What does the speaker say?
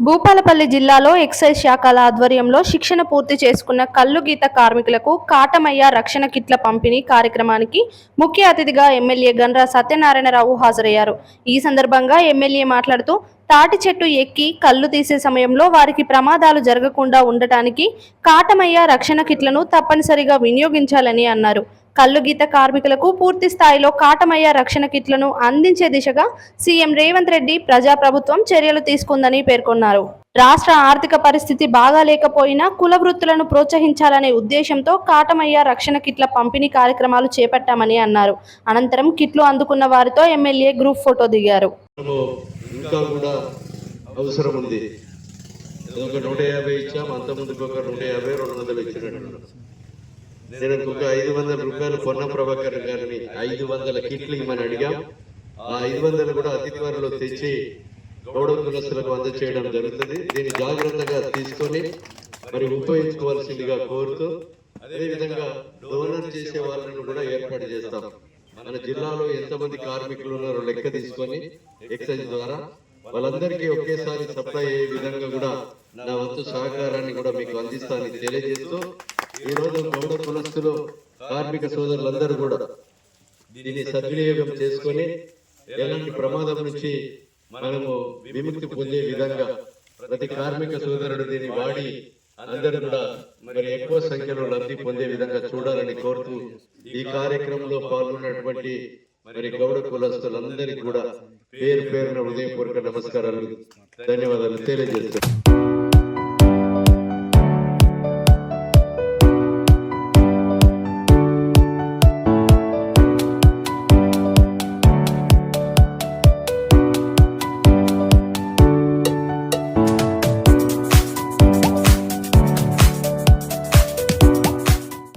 భూపాలపల్లి జిల్లాలో ఎక్సైజ్ శాఖల ఆధ్వర్యంలో శిక్షణ పూర్తి చేసుకున్న కల్లు గీత కార్మికులకు కాటమయ్య రక్షణ కిట్ల పంపిణీ కార్యక్రమానికి ముఖ్య అతిథిగా ఎమ్మెల్యే గన్రా సత్యనారాయణరావు హాజరయ్యారు. ఈ సందర్భంగా ఎమ్మెల్యే మాట్లాడుతూ తాటి చెట్టు ఎక్కి కళ్ళు తీసే సమయంలో వారికి ప్రమాదాలు జరగకుండా ఉండటానికి కాటమయ్య రక్షణ కిట్లను తప్పనిసరిగా వినియోగించాలని అన్నారు. కల్లు గీత కార్మికులకు పూర్తి స్థాయిలో కాటమయ్య రక్షణ కిట్లను అందించే దిశగా సీఎం రేవంత్ రెడ్డి ప్రజాప్రభుత్వం చర్యలు తీసుకుందని పేర్కొన్నారు. రాష్ట్ర ఆర్థిక పరిస్థితి బాగా లేకపోయినా కుల వృత్తులను ప్రోత్సహించాలనే ఉద్దేశంతో కాటమయ్య రక్షణ కిట్ల పంపిణీ కార్యక్రమాలు చేపట్టామని అన్నారు. అనంతరం కిట్లు అందుకున్న వారితో ఎమ్మెల్యే గ్రూప్ ఫోటో దిగారు. ఇంకా కూడా అవసరం ఉంది. ఒక నూట యాభై ఇచ్చాం ఒక నూట యాభై రెండు వందలు ఇచ్చినట్టు. నేను ఇంకొక ఐదు వందల రూపాయలు పొన్న ప్రభాకర్ గారిని ఐదు వందల కిట్లు ఇమ్మని అడిగాం. ఆ ఐదు వందలు కూడా అతి త్వరలో తెచ్చి గౌడవస్తులకు అందచేయడం జరుగుతుంది. దీన్ని జాగ్రత్తగా తీసుకొని మరి ఉపయోగించుకోవాల్సిందిగా కోరుతూ అదేవిధంగా డోనర్ చేసే వాళ్ళను కూడా ఏర్పాటు చేస్తాం. మన జిల్లాలో ఎంతమంది కార్మికులు ఉన్నారో లెక్క తీసుకొని ఎక్సైజ్ ద్వారా వాళ్ళందరికీ ఒకేసారి సప్లై అయ్యే విధంగా కూడా నా వంతు సహకారాన్ని కూడా మీకు అందిస్తానని తెలియజేస్తూ ఈ రోజు గౌడ కులస్తులు కార్మిక సోదరులందరూ కూడా దీన్ని సద్వినియోగం చేసుకొని ఎలాంటి ప్రమాదం నుంచి మనము విముక్తి పొందే విధంగా ప్రతి కార్మిక సోదరుడు దీన్ని వాడి అందరూ కూడా మరి ఎక్కువ సంఖ్యలో లబ్ధి పొందే విధంగా చూడాలని కోరుతూ ఈ కార్యక్రమంలో పాల్గొన్నటువంటి మరి గౌడ కులస్తులందరికీ కూడా పేరు పేరున హృదయపూర్వక నమస్కారాలు ధన్యవాదాలు తెలియజేస్తాను